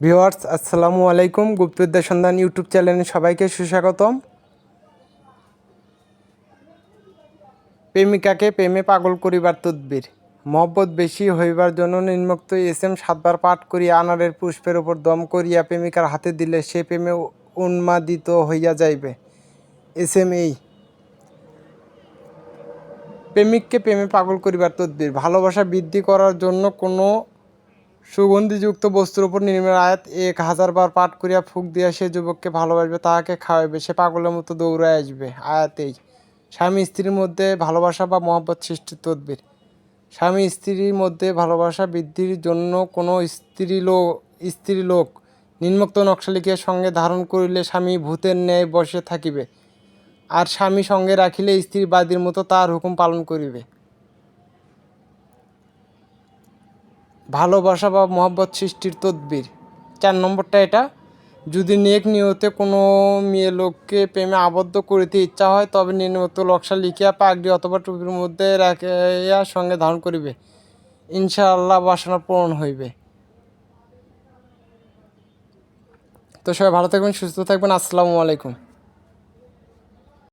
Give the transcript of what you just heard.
Viewers আসসালামু আলাইকুম। গুপ্তবিদ্যা সন্ধান ইউটিউব চ্যানেলে সবাইকে সুস্বাগতম। প্রেমিকাকে প্রেমে পাগল করিবার তদ্বির। মহব্বত বেশি হইবার জন্য নিম্নোক্ত এস এম সাতবার পাঠ করিয়া আনারের পুষ্পের উপর দম করিয়া প্রেমিকার হাতে দিলে সে প্রেমে উন্মাদিত হইয়া যাইবে। এস এম এই। প্রেমিককে প্রেমে পাগল করিবার তদ্বির। ভালোবাসা বৃদ্ধি করার জন্য কোনো সুগন্ধিযুক্ত বস্তুর উপর নির্মের আয়াত, এক হাজার বার পাঠ করিয়া ফুক দিয়া সে যুবককে ভালোবাসবে, তাহাকে খাওয়াইবে, সে পাগলের মতো দৌড়ায় আসবে। আয়াতেই স্বামী স্ত্রীর মধ্যে ভালোবাসা বা মহব্বত সৃষ্টির তদ্বির। স্বামী স্ত্রীর মধ্যে ভালোবাসা বৃদ্ধির জন্য কোনো স্ত্রী লোক স্ত্রী লোক নিম্নোক্ত নকশালিকে সঙ্গে ধারণ করিলে স্বামী ভূতের ন্যায় বসে থাকিবে, আর স্বামী সঙ্গে রাখিলে স্ত্রী বাদীর মতো তার হুকুম পালন করিবে। ভালোবাসা বা মহব্বত সৃষ্টির তদ্বির। চার নম্বরটা এটা, যদি নেক নিয়তে কোনো মেয়ে লোককে প্রেমে আবদ্ধ করিতে ইচ্ছা হয়, তবে নিম্নোক্ত লক্ষ্য লিখিয়া পাগড়ি অথবা টুপির মধ্যে রাখিয়া সঙ্গে ধারণ করিবে। ইনশাআল্লাহ বাসনা পূরণ হইবে। তো সবাই ভালো থাকবেন, সুস্থ থাকবেন। আসসালামু আলাইকুম।